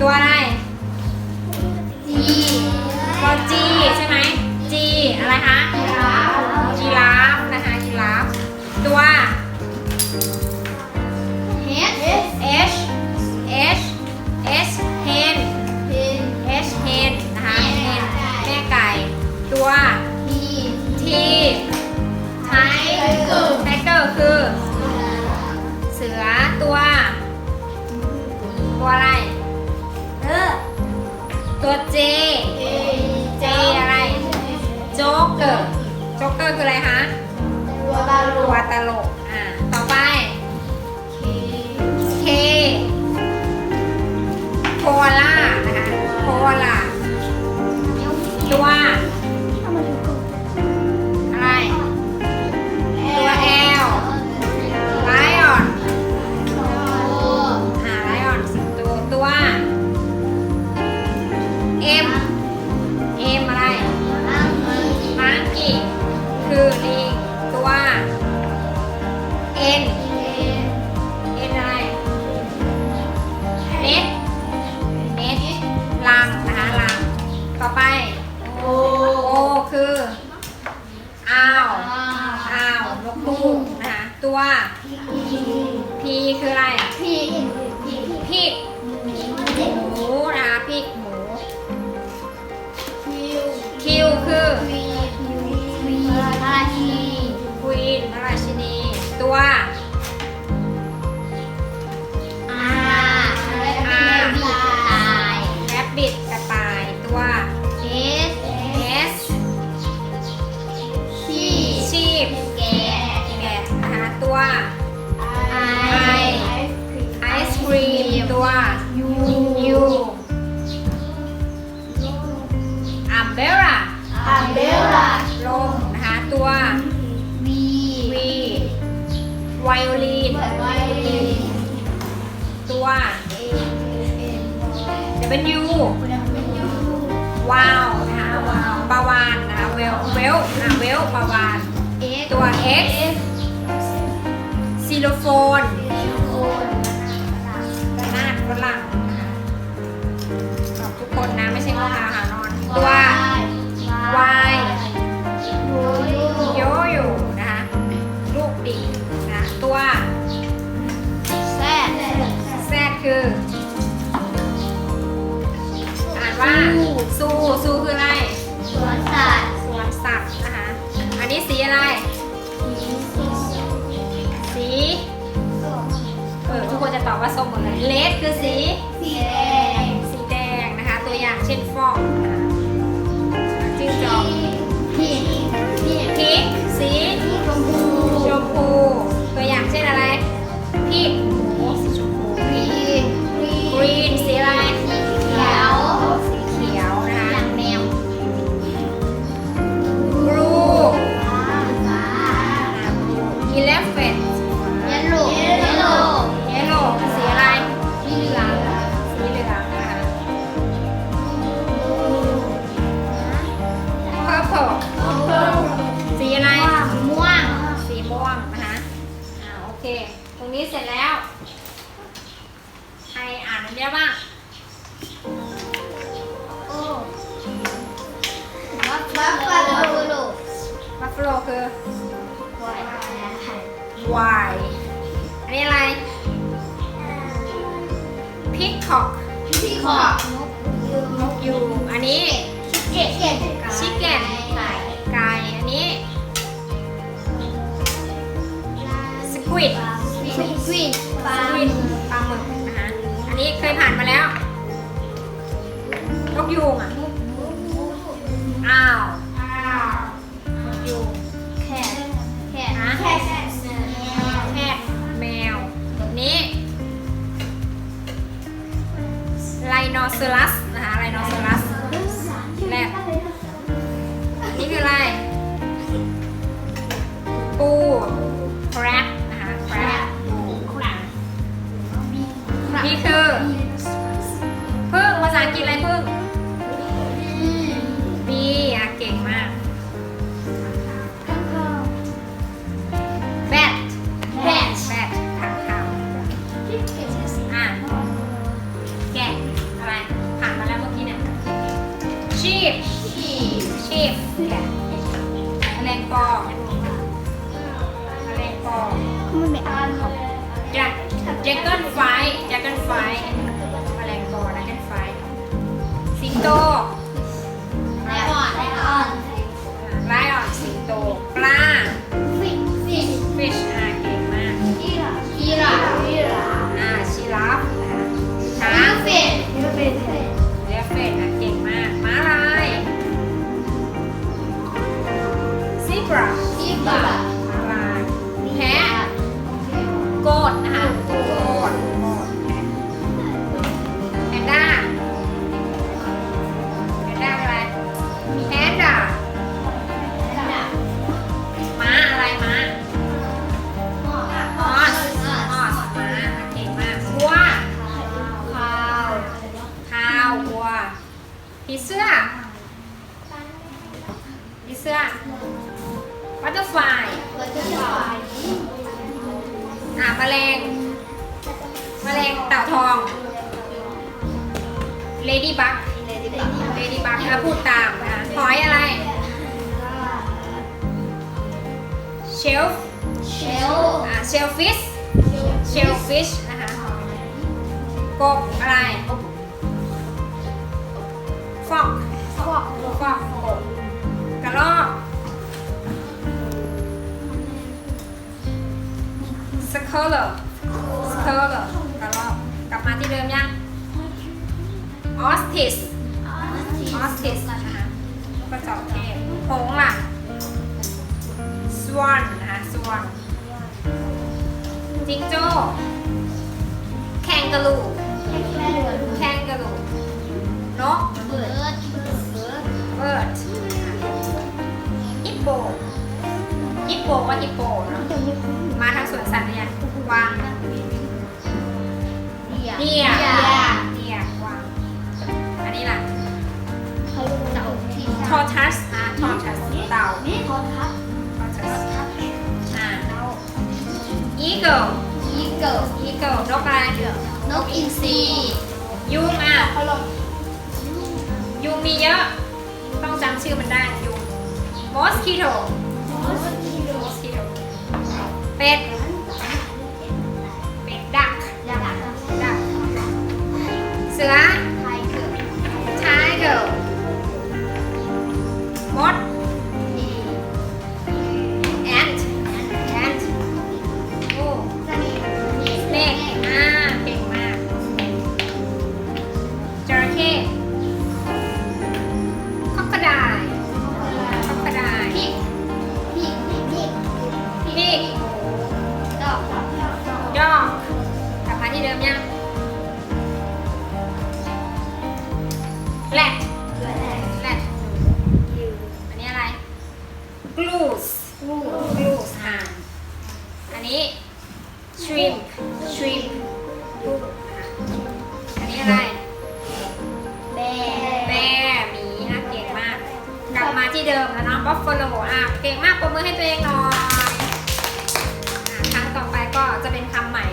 ตัวอะไรจีตัว G ใช่ไหม G อะไรคะราฟยีราฟนะคะยีราฟตัว โจ๊กเกอร์คืออะไรคะ น ตัววี V ไวโอลินไวเลนตัวเอเอ็น W เป็นยูวาวนะคะวาวปลาวานนะคะเวลเวลอะเวลปลาวานเอตัว X ซิโลโฟนโอนระนาดฝรั่งนะคะตอบทุกคนนะ ไม่ใช่พ่อค้าหานอน ตัว Y คือ อ่านว่าซูซูคืออะไร สวนสัตว์สวนสัตว์นะคะ อันนี้สีอะไร สีเออทุกคนจะตอบว่าส้มหมดเลยเลดคือสี เค ตรงนี้เสร็จแล้ว ใครอ่านอันเนี้ยบ้างโอ้บัฟฟาโลบัฟฟาโลคือ วาย Y อันนี้อะไร peacock พี่ขอบ อันนี้เคยผ่านมาแล้วนกยูงอะ อ้าวนกยูงแคทแคทฮะแคทแพะแมวแบบนี้ ไลโนเซอรัส แจ็คเกิลไฟแจ็คเกิลไฟแมลงปอแจ็คเกิลไฟสิงโต ผีเสื้อผีเสื้อบัตเตอร์ฟลายเราจะสอนอ่าแมลงแมลงเต่าทอง lady bug lady bug ถ้าพูดตามนะคะหอยอะไร shelf เชลอ่า shellfish shellfish นะคะกบอะไร frog ฟอกฟอกกบกระรอกสเคอร์เลอร์สเคอร์เลอร์กระรอกกลับมาที่เดิมยังออสติสออสติสนะคะกระจอกเทศหงล่ะสวอนนะคะสวอนจิงโจ้แคนกาลู โปก็ฮิปโปเนาะมาทางสวนสัตว์หรือยังกวางเดียเดียเดียเดียกวางอันนี้ล่ะเขาเต่าที่ทอทัสอะทอทัสเต่านี่ทอทัพทอทัสอ่าอีเกิลอีเกิลอีเกิลนกอะไรนกอินทรียุงอะเขาลงยุงมีเยอะ ต้องจำชื่อมันได้ยุง mosquito mosquito เป็ด เดิมแล้วเนาะ buffalo อะเก่งมากปรบมือให้ตัวเองหน่อยอะครั้งต่อไปก็จะเป็นคำใหม่